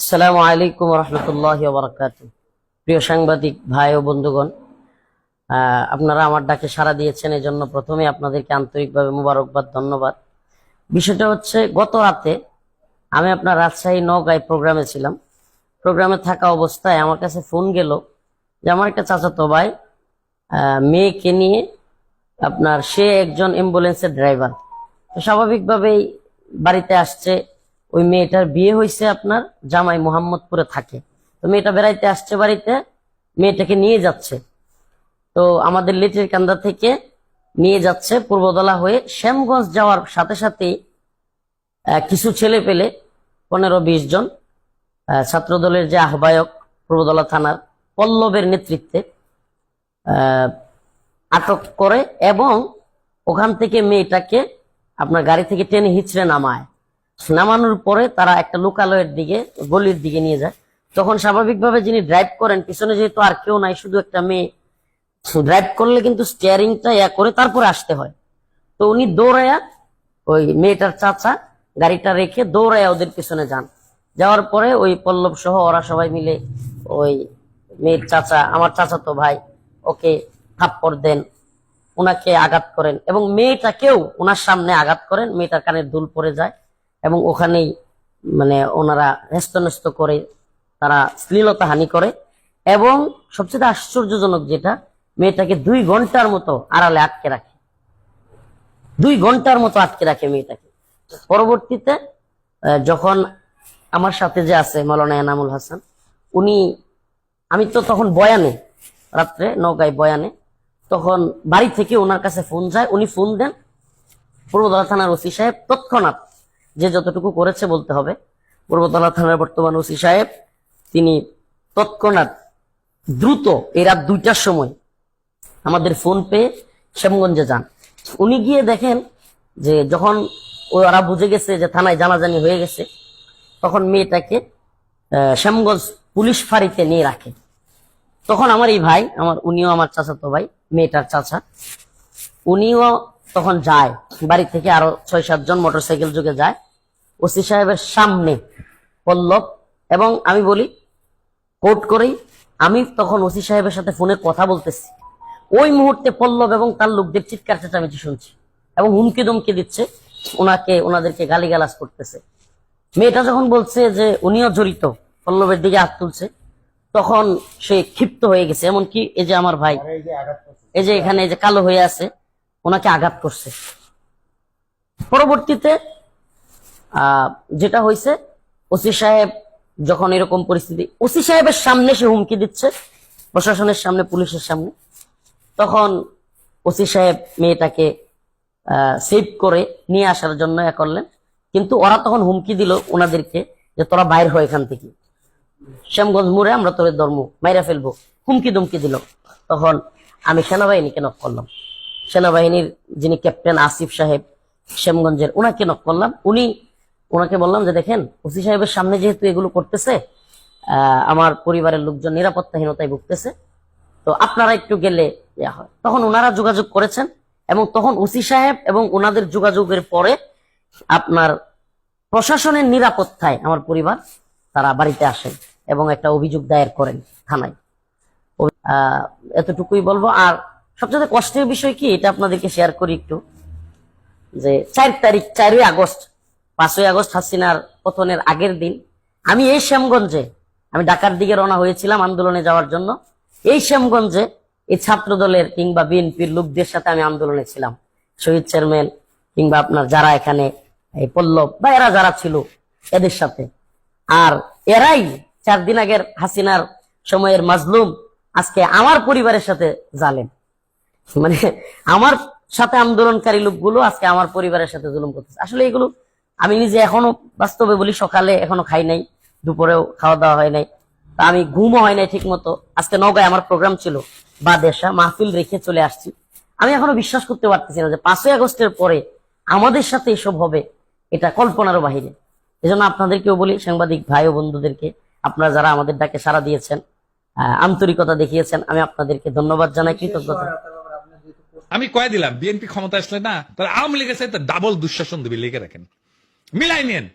আসসালামু আলাইকুম রহমতুল্লাহ বরকাত। প্রিয় সাংবাদিক ভাই ও বন্ধুগণ আপনারা আমার ডাকে সাড়া দিয়েছেন এই জন্য প্রথমে আপনাদেরকে আন্তরিকভাবে মুবারকবাদ, ধন্যবাদ। বিষয়টা হচ্ছে, গত রাতে আমি আপনার রাজশাহী নগাঁয় প্রোগ্রামে ছিলাম। প্রোগ্রামে থাকা অবস্থায় আমার কাছে ফোন গেল যে আমার একটা চাচাতো ভাই মেয়েকে নিয়ে আপনার সে একজন অ্যাম্বুলেন্সের ড্রাইভার। তো স্বাভাবিকভাবেই বাড়িতে আসছে ওই মেয়েটার বিয়ে হয়েছে আপনার, জামাই মোহাম্মদপুরে থাকে। তো মেয়েটা বেড়াইতে আসছে বাড়িতে, মেয়েটাকে নিয়ে যাচ্ছে। তো আমাদের লিটির কান্দা থেকে নিয়ে যাচ্ছে পূর্বদলা হয়ে শ্যামগঞ্জ যাওয়ার সাথে সাথেই কিছু ছেলে পেলে পনেরো বিশ জন ছাত্রদলের যে আহ্বায়ক পূর্বদলা থানার পল্লবের নেতৃত্বে আটক করে এবং ওখান থেকে মেয়েটাকে আপনার গাড়ি থেকে টেনে হিচড়ে নামায়। নামানোর পরে তারা একটা লোকালয়ের দিকে, গলির দিকে নিয়ে যায়। তখন স্বাভাবিকভাবে যিনি ড্রাইভ করেন, পিছনে যেহেতু আর কেউ নাই, শুধু একটা মেয়ে ড্রাইভ করলে কিন্তু স্টিয়ারিংটা ইয়া করে তারপরে আসতে হয়। তো উনি দৌড়ায়া ওই মেয়েটার চাচা গাড়িটা রেখে দৌড়ায়া ওদের পিছনে যান। যাওয়ার পরে ওই পল্লব সহ ওরা সবাই মিলে ওই মেয়ের চাচা, আমার চাচা তো ভাই, ওকে থাপ্পড় দেন ওনাকে আঘাত করেন এবং মেয়েটাকেও ওনার সামনে আঘাত করেন। মেয়েটার কানের দুল পড়ে যায়। এবং ওখানেই মানে ওনারা হেস্তনেস্ত করে, তারা শ্লীলতা হানি করে। এবং সবচেয়ে আশ্চর্যজনক যেটা, মেয়েটাকে দুই ঘণ্টার মতো আড়ালে আটকে রাখে। দুই ঘণ্টার মতো আটকে রাখে মেয়েটাকে। পরবর্তীতে যখন আমার সাথে যে আছে মৌলানা এনামুল হাসান, উনি, আমি তো তখন বয়ানে, রাত্রে নৌকায় বয়ানে, তখন বাড়ি থেকে ওনার কাছে ফোন যায়। উনি ফোন দেন। পূর্বতলা থানার ওসি সাহেব, তৎক্ষণাৎ যে যতটুকু করেছে বলতে হবে। পূর্বতলা থানার বর্তমান ওসি সাহেব, তিনি তৎক্ষণাৎ দ্রুত এই রাত দুইটার সময় আমাদের ফোন পেয়ে শ্যামগঞ্জে যান। উনি গিয়ে দেখেন যে যখন ওরা বুঝে গেছে যে থানায় জানাজানি হয়ে গেছে, তখন মেয়েটাকে শ্যামগঞ্জ পুলিশ ফাঁড়িতে নিয়ে রাখে। তখন আমার এই ভাই, আমার উনিও আমার চাচাতো ভাই, মেয়েটার চাচা, উনিও তখন যায়। বাড়ি থেকে আরও ছয় সাতজন মোটরসাইকেল যুগে যায়। ওসি সাহেবের সামনে পল্লব এবং আমি বলি কোর্ট করেই আমি তখন ওসি সাহেবের সাথে ফোনে কথা বলতেছি। ওই মুহূর্তে পল্লব এবং তার লোকদের চিৎকার চেঁচামেচি শুনছি এবং হুমকি দুমকি দিচ্ছে ওনাকে ওনাদেরকে গালিগালাজ করতেছে। মেয়েটা যখন বলছে যে উনিও জড়িত পল্লবের দিকে হাত তুলছে তখন সে ক্ষিপ্ত হয়ে গেছে। এমনকি এই যে আমার ভাই এই যে এখানে এই যে কালো হয়ে আছে ওনাকে আঘাত করছে। পরবর্তীতে যেটা হয়েছে, ওসি সাহেব যখন এরকম পরিস্থিতি, ওসি সাহেবের সামনে সে হুমকি দিচ্ছে, প্রশাসনের সামনে, পুলিশের সামনে। তখন ওসি সাহেব মেয়েটাকে সেভ করে নিয়ে আসার জন্য এ করলেন। কিন্তু ওরা তখন হুমকি দিল ওনাদেরকে যে তোরা বাইর হয় এখান থেকে। শ্যামগঞ্জ মোড়ে আমরা তোর ধর্ম মাইরা ফেলব। হুমকি দুমকি দিল। তখন আমি সেনাবাহিনীকে নক করলাম। সেনাবাহিনীর যিনি ক্যাপ্টেন আসিফ সাহেব, শ্যামগঞ্জের ওনাকে নক করলাম। উনি ওনাকে বললাম যে, দেখেন, ওসি সাহেবের সামনে যেহেতু এগুলো করতেছে আমার পরিবারের লোকজন নিরাপত্তাহীনতায় ভুগতেছে, তো আপনারা একটু গেলে ইয়া হয়। তখন ওনারা যোগাযোগ করেছেন এবং তখন ওসি সাহেব এবং ওনাদের যোগাযোগের পরে আপনার প্রশাসনের নিরাপত্তায় আমার পরিবার, তারা বাড়িতে আসেন এবং একটা অভিযোগ দায়ের করেন থানায়। এতটুকুই বলব। আর সবচেয়ে কষ্টের বিষয় কি, এটা আপনাদেরকে শেয়ার করি একটু, যে চার তারিখ, চারই আগস্ট পাঁচই আগস্ট হাসিনার পতনের আগের দিন, আমি এই শ্যামগঞ্জে, আমি ঢাকার দিকে রওনা হয়েছিলাম আন্দোলনে যাওয়ার জন্য, এই শ্যামগঞ্জে এই ছাত্র দলের কিংবা বিএনপির লোকদের সাথে আমি আন্দোলনে ছিলাম। শহীদ চেয়ারম্যান কিংবা আপনার যারা এখানে, এই পল্লব বা এরা যারা ছিল, এদের সাথে। আর এরাই চার দিন আগের হাসিনার সময়ের মাজলুম, আজকে আমার পরিবারের সাথে জালেন মানে আমার সাথে আন্দোলনকারী লোকগুলো আজকে আমার পরিবারের সাথে জুলুম করতেছে। আসলে এগুলো আমি নিজে এখনও বাস্তবে বলি সকালে এখনও খাই নাই দুপুরেও খাওয়া দাওয়া হয় নাই। তা আমি ঘুমও হয় নাই ঠিক মতো আজকে নগায় আমার প্রোগ্রাম ছিল বা দেশা মাহফিল রেখে চলে আসছি। আমি এখনও বিশ্বাস করতে পারতেছি না যে পাঁচই আগস্টের পরে আমাদের সাথে এসব হবে এটা কল্পনারও বাহিরে। এজন্য আপনাদেরকেও বলি সাংবাদিক ভাই ও বন্ধুদেরকে আপনারা যারা আমাদের ডাকে সাড়া দিয়েছেন আহ, আন্তরিকতা দেখিয়েছেন আমি আপনাদেরকে ধন্যবাদ জানাই কৃতজ্ঞতা। আমি কয়ে দিলাম বিএনপি ক্ষমতা আসলে না তারা আওয়ামী লীগের সাথে ডাবল দুঃশাসন দেবে লিখে রাখেন। Millainen?